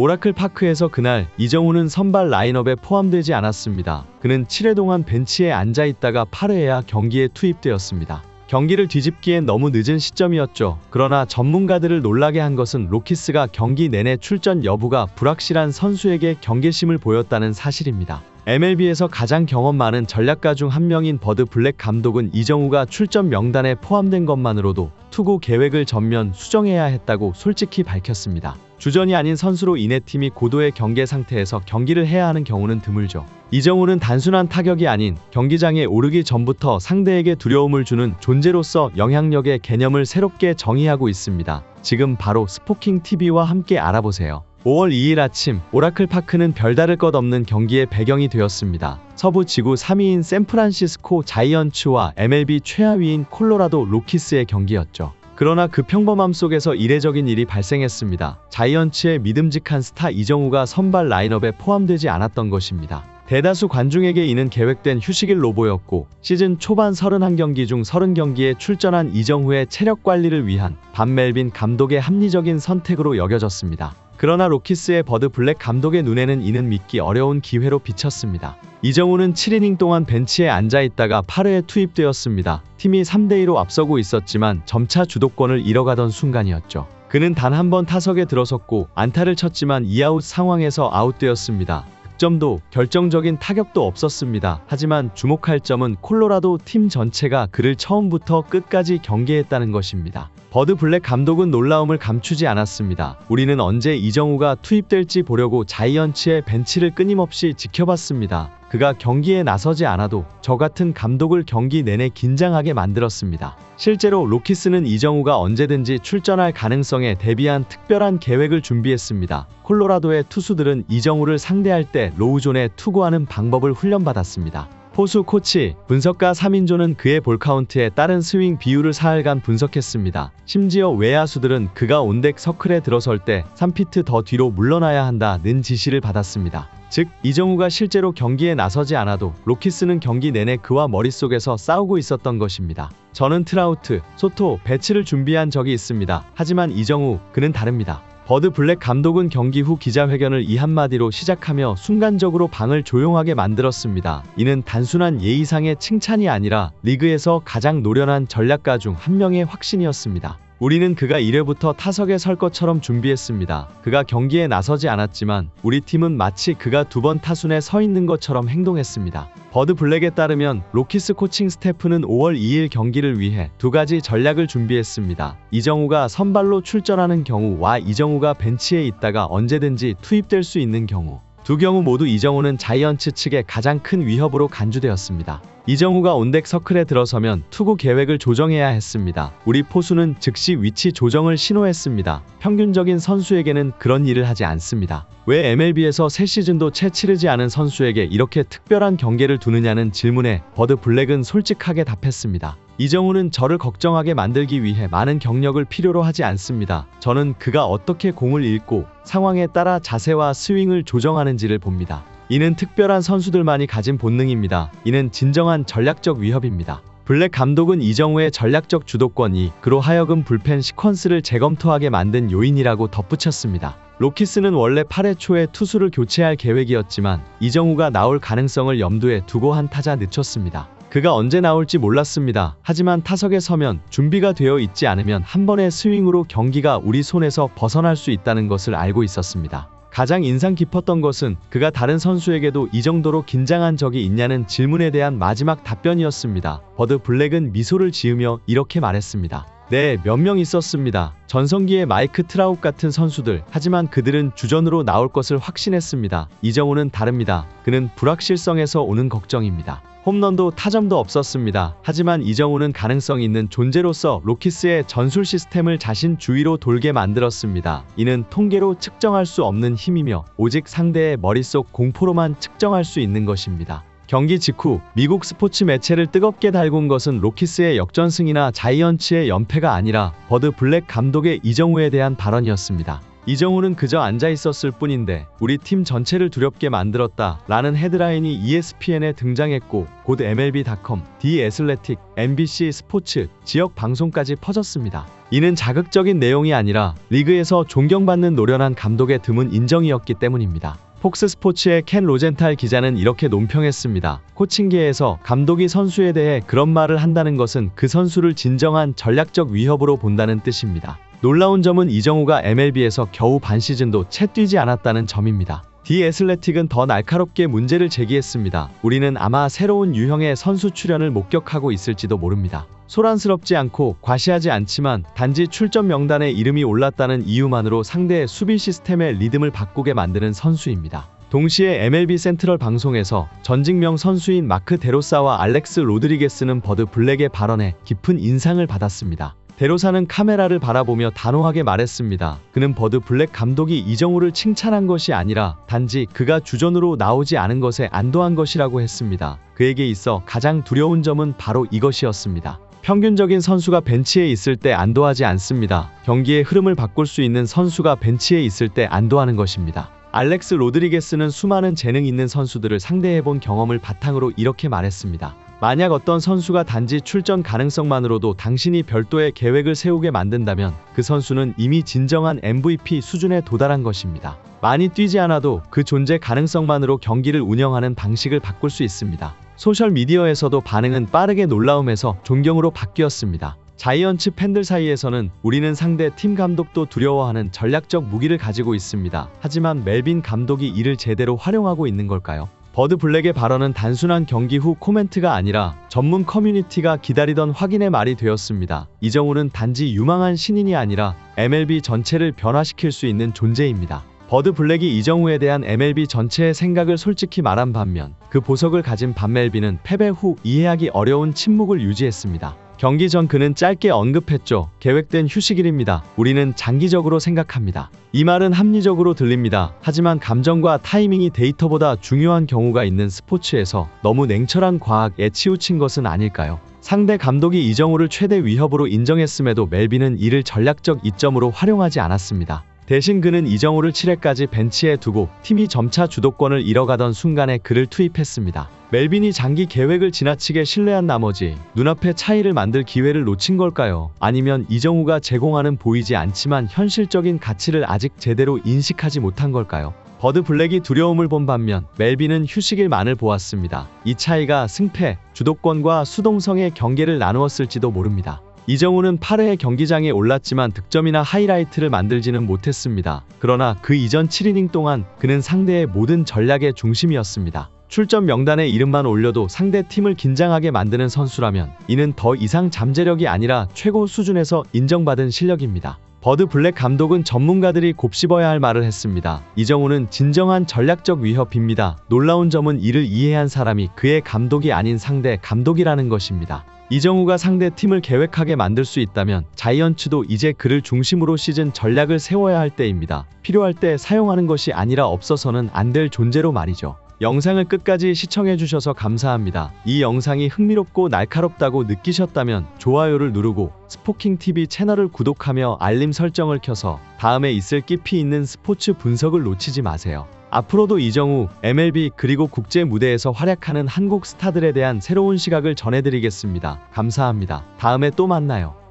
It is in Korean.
오라클 파크에서 그날 이정우는 선발 라인업에 포함되지 않았습니다. 그는 7회 동안 벤치에 앉아 있다가 8회에야 경기에 투입되었습니다. 경기를 뒤집기엔 너무 늦은 시점이었죠. 그러나 전문가들을 놀라게 한 것은 로키스가 경기 내내 출전 여부가 불확실한 선수에게 경계심을 보였다는 사실입니다. MLB에서 가장 경험 많은 전략가 중 한 명인 버드 블랙 감독은 이정우가 출전 명단에 포함된 것만으로도 투구 계획을 전면 수정해야 했다고 솔직히 밝혔습니다. 주전이 아닌 선수로 인해 팀이 고도의 경계 상태에서 경기를 해야 하는 경우는 드물죠. 이정우는 단순한 타격이 아닌 경기장에 오르기 전부터 상대에게 두려움을 주는 존재로서 영향력의 개념을 새롭게 정의하고 있습니다. 지금 바로 스포킹 TV와 함께 알아보세요. 5월 2일 아침 오라클 파크는 별다를 것 없는 경기의 배경이 되었습니다. 서부 지구 3위인 샌프란시스코 자이언츠와 MLB 최하위인 콜로라도 로키스의 경기였죠. 그러나 그 평범함 속에서 이례적인 일이 발생했습니다. 자이언츠의 믿음직한 스타 이정우가 선발 라인업에 포함되지 않았던 것입니다. 대다수 관중에게 이는 계획된 휴식일 로 보였고 시즌 초반 31경기 중 30경기에 출전한 이정후의 체력 관리를 위한 반멜빈 감독의 합리적인 선택으로 여겨졌습니다. 그러나 로키스의 버드 블랙 감독의 눈에는 이는 믿기 어려운 기회로 비쳤습니다. 이정우는 7이닝 동안 벤치에 앉아 있다가 8회에 투입되었습니다. 팀이 3대2로 앞서고 있었지만 점차 주도권을 잃어가던 순간이었죠. 그는 단 한 번 타석에 들어섰고 안타를 쳤지만 2아웃 상황에서 아웃되었습니다. 득점도 결정적인 타격도 없었습니다. 하지만 주목할 점은 콜로라도 팀 전체가 그를 처음부터 끝까지 경계했다는 것입니다. 버드 블랙 감독은 놀라움을 감추지 않았습니다. 우리는 언제 이정우가 투입될지 보려고 자이언츠의 벤치를 끊임없이 지켜봤습니다. 그가 경기에 나서지 않아도 저 같은 감독을 경기 내내 긴장하게 만들었습니다. 실제로 로키스는 이정우가 언제든지 출전할 가능성에 대비한 특별한 계획을 준비했습니다. 콜로라도의 투수들은 이정우를 상대할 때 로우존에 투구하는 방법을 훈련받았습니다. 포수 코치, 분석가 3인조는 그의 볼 카운트에 따른 스윙 비율을 사흘간 분석했습니다. 심지어 외야수들은 그가 온덱 서클에 들어설 때 3피트 더 뒤로 물러나야 한다는 지시를 받았습니다. 즉, 이정우가 실제로 경기에 나서지 않아도 로키스는 경기 내내 그와 머릿속에서 싸우고 있었던 것입니다. 저는 트라우트, 소토, 배치를 준비한 적이 있습니다. 하지만 이정우, 그는 다릅니다. 버드 블랙 감독은 경기 후 기자회견을 이 한마디로 시작하며 순간적으로 방을 조용하게 만들었습니다. 이는 단순한 예의상의 칭찬이 아니라 리그에서 가장 노련한 전략가 중 한 명의 확신이었습니다. 우리는 그가 1회부터 타석에 설 것처럼 준비했습니다. 그가 경기에 나서지 않았지만 우리 팀은 마치 그가 두 번 타순에 서 있는 것처럼 행동했습니다. 버드 블랙에 따르면 로키스 코칭 스태프는 5월 2일 경기를 위해 두 가지 전략을 준비했습니다. 이정우가 선발로 출전하는 경우 와 이정우가 벤치에 있다가 언제든지 투입될 수 있는 경우. 두 경우 모두 이정우는 자이언츠 측의 가장 큰 위협으로 간주되었습니다. 이정우가 온덱 서클에 들어서면 투구 계획을 조정해야 했습니다. 우리 포수는 즉시 위치 조정을 신호했습니다. 평균적인 선수에게는 그런 일을 하지 않습니다. 왜 MLB에서 새 시즌도 채 치르지 않은 선수에게 이렇게 특별한 경계를 두느냐는 질문에 버드 블랙은 솔직하게 답했습니다. 이정우는 저를 걱정하게 만들기 위해 많은 경력을 필요로 하지 않습니다. 저는 그가 어떻게 공을 읽고 상황에 따라 자세와 스윙을 조정하는지를 봅니다. 이는 특별한 선수들만이 가진 본능입니다. 이는 진정한 전략적 위협입니다. 블랙 감독은 이정우의 전략적 주도권이 그로 하여금 불펜 시퀀스를 재검토하게 만든 요인이라고 덧붙였습니다. 로키스는 원래 8회 초에 투수를 교체할 계획이었지만 이정우가 나올 가능성을 염두에 두고 한 타자 늦췄습니다. 그가 언제 나올지 몰랐습니다. 하지만 타석에 서면 준비가 되어 있지 않으면 한 번의 스윙으로 경기가 우리 손에서 벗어날 수 있다는 것을 알고 있었습니다. 가장 인상 깊었던 것은 그가 다른 선수에게도 이 정도로 긴장한 적이 있냐는 질문에 대한 마지막 답변이었습니다. 버드 블랙은 미소를 지으며 이렇게 말했습니다. 네, 몇 명 있었습니다. 전성기의 마이크 트라웃 같은 선수들. 하지만 그들은 주전으로 나올 것을 확신했습니다. 이정우는 다릅니다. 그는 불확실성에서 오는 걱정입니다. 홈런도 타점도 없었습니다. 하지만 이정우는 가능성 있는 존재로서 로키스의 전술 시스템을 자신 주위로 돌게 만들었습니다. 이는 통계로 측정할 수 없는 힘이며 오직 상대의 머릿속 공포로만 측정할 수 있는 것입니다. 경기 직후 미국 스포츠 매체를 뜨겁게 달군 것은 로키스의 역전승이나 자이언츠의 연패가 아니라 버드 블랙 감독의 이정우에 대한 발언이었습니다. 이정우는 그저 앉아 있었을 뿐인데 우리 팀 전체를 두렵게 만들었다 라는 헤드라인이 ESPN에 등장했고 곧 MLB.com, D 애슬레틱, MBC 스포츠, 지역 방송까지 퍼졌습니다. 이는 자극적인 내용이 아니라 리그에서 존경받는 노련한 감독의 드문 인정이었기 때문입니다. 폭스 스포츠의 켄 로젠탈 기자는 이렇게 논평했습니다. 코칭계에서 감독이 선수에 대해 그런 말을 한다는 것은 그 선수를 진정한 전략적 위협으로 본다는 뜻입니다. 놀라운 점은 이정우가 MLB에서 겨우 반 시즌도 채 뛰지 않았다는 점입니다. 디 애슬레틱은 더 날카롭게 문제를 제기했습니다. 우리는 아마 새로운 유형의 선수 출연을 목격하고 있을지도 모릅니다. 소란스럽지 않고 과시하지 않지만 단지 출전 명단에 이름이 올랐다는 이유만으로 상대의 수비 시스템의 리듬을 바꾸게 만드는 선수입니다. 동시에 MLB 센트럴 방송에서 전직명 선수인 마크 데로사와 알렉스 로드리게스는 버드 블랙의 발언에 깊은 인상을 받았습니다. 데로사는 카메라를 바라보며 단호하게 말했습니다. 그는 버드 블랙 감독이 이정우를 칭찬한 것이 아니라 단지 그가 주전으로 나오지 않은 것에 안도한 것이라고 했습니다. 그에게 있어 가장 두려운 점은 바로 이것이었습니다. 평균적인 선수가 벤치에 있을 때 안도하지 않습니다. 경기의 흐름을 바꿀 수 있는 선수가 벤치에 있을 때 안도하는 것입니다. 알렉스 로드리게스는 수많은 재능 있는 선수들을 상대해본 경험을 바탕으로 이렇게 말했습니다. 만약 어떤 선수가 단지 출전 가능성만으로도 당신이 별도의 계획을 세우게 만든다면 그 선수는 이미 진정한 MVP 수준에 도달한 것입니다. 많이 뛰지 않아도 그 존재 가능성만으로 경기를 운영하는 방식을 바꿀 수 있습니다. 소셜 미디어에서도 반응은 빠르게 놀라움에서 존경으로 바뀌었습니다. 자이언츠 팬들 사이에서는 우리는 상대 팀 감독도 두려워하는 전략적 무기를 가지고 있습니다. 하지만 멜빈 감독이 이를 제대로 활용하고 있는 걸까요? 버드 블랙의 발언은 단순한 경기 후 코멘트가 아니라 전문 커뮤니티가 기다리던 확인의 말이 되었습니다. 이정우는 단지 유망한 신인이 아니라 MLB 전체를 변화시킬 수 있는 존재입니다. 버드 블랙이 이정우에 대한 MLB 전체의 생각을 솔직히 말한 반면 그 보석을 가진 반멜비는 패배 후 이해하기 어려운 침묵을 유지했습니다. 경기 전 그는 짧게 언급했죠. 계획된 휴식일입니다. 우리는 장기적으로 생각합니다. 이 말은 합리적으로 들립니다. 하지만 감정과 타이밍이 데이터보다 중요한 경우가 있는 스포츠에서 너무 냉철한 과학에 치우친 것은 아닐까요? 상대 감독이 이정우를 최대 위협으로 인정했음에도 멜빈은 이를 전략적 이점으로 활용하지 않았습니다. 대신 그는 이정우를 7회까지 벤치에 두고 팀이 점차 주도권을 잃어가던 순간에 그를 투입했습니다. 멜빈이 장기 계획을 지나치게 신뢰한 나머지 눈앞에 차이를 만들 기회를 놓친 걸까요? 아니면 이정우가 제공하는 보이지 않지만 현실적인 가치를 아직 제대로 인식하지 못한 걸까요? 버드 블랙이 두려움을 본 반면 멜빈은 휴식일만을 보았습니다. 이 차이가 승패, 주도권과 수동성의 경계를 나누었을지도 모릅니다. 이정우는 8회의 경기장에 올랐지만 득점이나 하이라이트를 만들지는 못했습니다. 그러나 그 이전 7이닝 동안 그는 상대의 모든 전략의 중심이었습니다. 출전 명단에 이름만 올려도 상대 팀을 긴장하게 만드는 선수라면 이는 더 이상 잠재력이 아니라 최고 수준에서 인정받은 실력입니다. 버드 블랙 감독은 전문가들이 곱씹어야 할 말을 했습니다. 이정우는 진정한 전략적 위협입니다. 놀라운 점은 이를 이해한 사람이 그의 감독이 아닌 상대 감독이라는 것입니다. 이정우가 상대 팀을 계획하게 만들 수 있다면 자이언츠도 이제 그를 중심으로 시즌 전략을 세워야 할 때입니다. 필요할 때 사용하는 것이 아니라 없어서는 안 될 존재로 말이죠. 영상을 끝까지 시청해주셔서 감사합니다. 이 영상이 흥미롭고 날카롭다고 느끼셨다면 좋아요를 누르고 스포킹TV 채널을 구독하며 알림 설정을 켜서 다음에 있을 깊이 있는 스포츠 분석을 놓치지 마세요. 앞으로도 이정우, MLB 그리고 국제 무대에서 활약하는 한국 스타들에 대한 새로운 시각을 전해드리겠습니다. 감사합니다. 다음에 또 만나요.